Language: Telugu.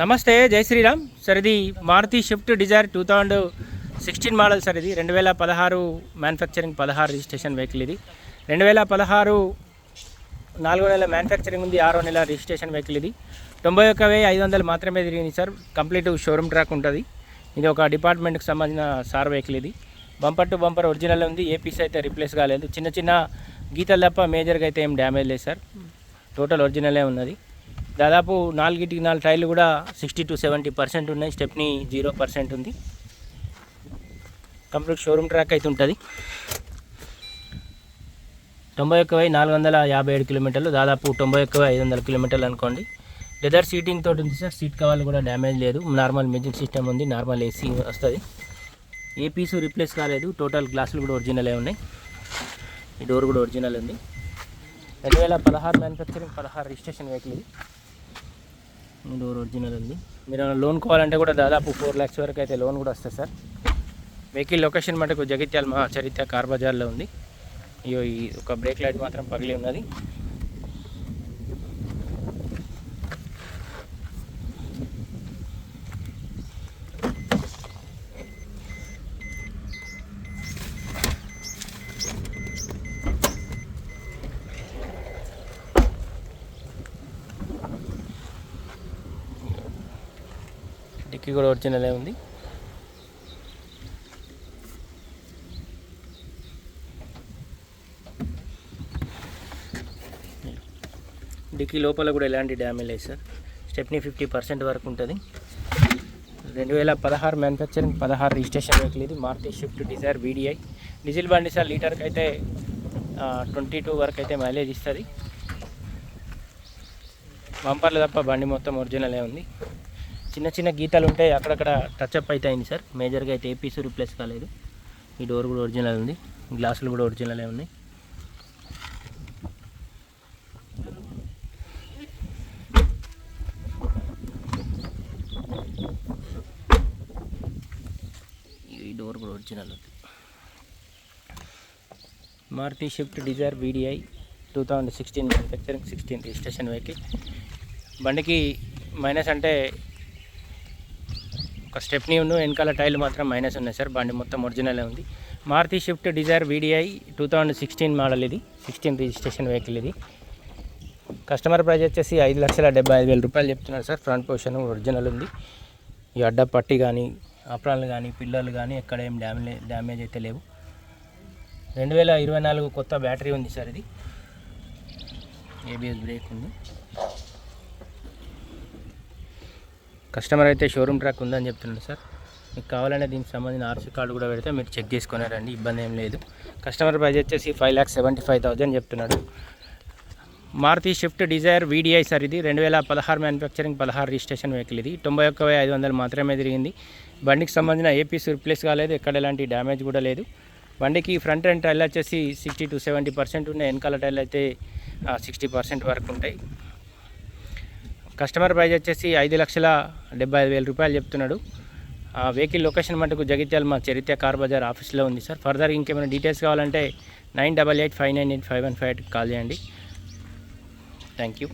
నమస్తే జై శ్రీరామ్. సార్ ఇది Maruti Swift Dzire two thousand sixteen model sir ఇది రెండు వేల పదహారు మ్యానుఫ్యాక్చరింగ్ పదహారు రిజిస్ట్రేషన్ వెహికల్ ఇది. రెండు వేల పదహారు నాలుగో నెల మ్యానుఫ్యాక్చరింగ్ ఉంది ఆరో నెల రిజిస్ట్రేషన్ వెహికల్ ఇది. తొంభై ఒక్క వెయ్యి ఐదు వందలు మాత్రమే తిరిగింది సార్. కంప్లీట్ షోరూమ్ ట్రాక్ ఉంటుంది. ఇది ఒక డిపార్ట్మెంట్కి సంబంధించిన సార్ వెహికల్ ఇది. బంపర్ టు బంపర్ ఒరిజినల్ ఉంది. ఏ పీస్ అయితే రిప్లేస్ కాలేదు. చిన్న చిన్న గీతలు తప్ప మేజర్గా అయితే ఏం డ్యామేజ్ లేదు సార్. టోటల్ ఒరిజినలే ఉన్నది. దాదాపు నాలుగిటికి నాలుగు టైర్లు కూడా సిక్స్టీ టు సెవెంటీ పర్సెంట్ ఉన్నాయి. స్టెప్ని జీరో పర్సెంట్ ఉంది. కంప్లీట్ షోరూమ్ ట్రాక్ అయితే ఉంటుంది. తొంభై ఒక్క వెయ్యి నాలుగు వందల యాభై ఏడు కిలోమీటర్లు దాదాపు తొంభై ఒక్క ఐదు వందల కిలోమీటర్లు అనుకోండి. లెదర్ సీటింగ్ తోటి ఉంది సార్. సీట్ కవర్లు కూడా డ్యామేజ్ లేదు. నార్మల్ మ్యూజిక్ సిస్టమ్ ఉంది. నార్మల్ ఏసీ వస్తుంది. ఏ పీసు రిప్లేస్ కాలేదు. టోటల్ గ్లాసులు కూడా ఒరిజినలే ఉన్నాయి. ఈ డోర్ కూడా ఒరిజినల్ ఉంది. రెండు వేల పదహారు మ్యానుఫ్యాక్చరింగ్ పదహారు రిజిస్ట్రేషన్ వెహికల్ ఇది. డోర్ ఒరిజినల్ ఉంది. మీరు ఏమైనా లోన్ కావాలంటే కూడా దాదాపు ఫోర్ ల్యాక్స్ వరకు అయితే లోన్ కూడా వస్తుంది సార్. వెహికల్ లొకేషన్ మటుకు జగిత్యాల మా చరిత్ర కార్ బజార్లో ఉంది. ఇయో ఈ ఒక బ్రేక్ లైట్ మాత్రం పగిలి ఉన్నది. డిక్కీ కూడా ఒరిజినలే ఉంది. డిక్కీ లోపల కూడా ఎలాంటి డ్యామేజ్ లేదు సార్. స్టెప్నీ ఫిఫ్టీ పర్సెంట్ వరకు ఉంటుంది. రెండు వేల పదహారు మ్యానుఫ్యాక్చరింగ్ పదహారు రిజిస్ట్రేషన్ వెహికల్ ఇది. Maruti Swift Dzire VDI diesel బండి సార్ లీటర్కి అయితే ట్వంటీ టూ వరకు అయితే మైలేజ్ ఇస్తుంది. బంపర్లు తప్ప బండి మొత్తం ఒరిజినలే ఉంది. చిన్న చిన్న గీతాలు ఉంటాయి అక్కడక్కడ టచ్అప్ అయితే అయింది సార్. మేజర్గా అయితే ఏ పీసు రిప్లేస్ కాలేదు. ఈ డోర్ కూడా ఒరిజినల్ ఉంది. గ్లాసులు కూడా ఒరిజినలే ఉన్నాయి. ఈ డోర్ కూడా ఒరిజినల్ ఉంది. Maruti Swift Dzire VDI two thousand sixteen manufacturing sixteen registration vehicle బండికి మైనస్ అంటే ఒక స్టెప్నీ ఉన్న వెనకాల టైల్ మాత్రం మైనస్ ఉన్నాయి సార్. బండి మొత్తం ఒరిజినలే ఉంది. Maruti Swift Dzire VDI two thousand sixteen model ఇది. సిక్స్టీన్ రిజిస్ట్రేషన్ వెహికల్ ఇది. కస్టమర్ ప్రైస్ వచ్చేసి ఐదు లక్షల డెబ్బై ఐదు వేల రూపాయలు చెప్తున్నారు సార్. ఫ్రంట్ పొజిషన్ ఒరిజినల్ ఉంది. ఈ అడ్డ పట్టి కానీ అప్రాన్లు కానీ పిల్లలు కానీ ఎక్కడ ఏం డ్యామేజ్ డ్యామేజ్ అయితే లేవు. రెండు వేల ఇరవై నాలుగు కొత్త బ్యాటరీ ఉంది సార్ ఇది. ఏబిఎస్ బ్రేక్ ఉంది. కస్టమర్ అయితే షోరూమ్ ట్రాక్ ఉందని చెప్తున్నాడు సార్. మీకు కావాలంటే దీనికి సంబంధించిన ఆర్సీ కార్డు కూడా పెడితే మీరు చెక్ చేసుకున్నారండి ఇబ్బంది ఏం లేదు. కస్టమర్ ప్రైస్ వచ్చేసి five lakhs seventy five thousand చెప్తున్నాడు. Maruti Swift Dzire VDI sir ఇది. రెండు వేల పదహారు మ్యానుఫ్యాక్చరింగ్ పదహారు రిజిస్ట్రేషన్ వెహికల్ ఇది. తొంభై ఒక్క వెయ్యి ఐదు వందలు మాత్రమే తిరిగింది. బండికి సంబంధించిన ఏపీస్ రిప్లేస్ కాలేదు. ఎక్కడ ఎలాంటి డ్యామేజ్ కూడా లేదు. బండికి ఫ్రంట్ అండ్ టైర్లు వచ్చేసి సిక్స్టీ టు సెవెంటీ పర్సెంట్ ఉన్నాయి. వెనకాల టైర్లు అయితే సిక్స్టీ పర్సెంట్ వరకు ఉంటాయి. కస్టమర్ ప్రైజ్ వచ్చేసి ఐదు లక్షల డెబ్బై ఐదు వేల రూపాయలు చెప్తున్నాడు. ఆ వెహికల్ లొకేషన్ మటుకు జగిత్యాల మా చరిత్ర కార్ బజార్ ఆఫీస్లో ఉంది సార్. ఫర్దర్ ఇంకేమైనా డీటెయిల్స్ కావాలంటే nine double eight five nine eight five one five call చేయండి. Thank you.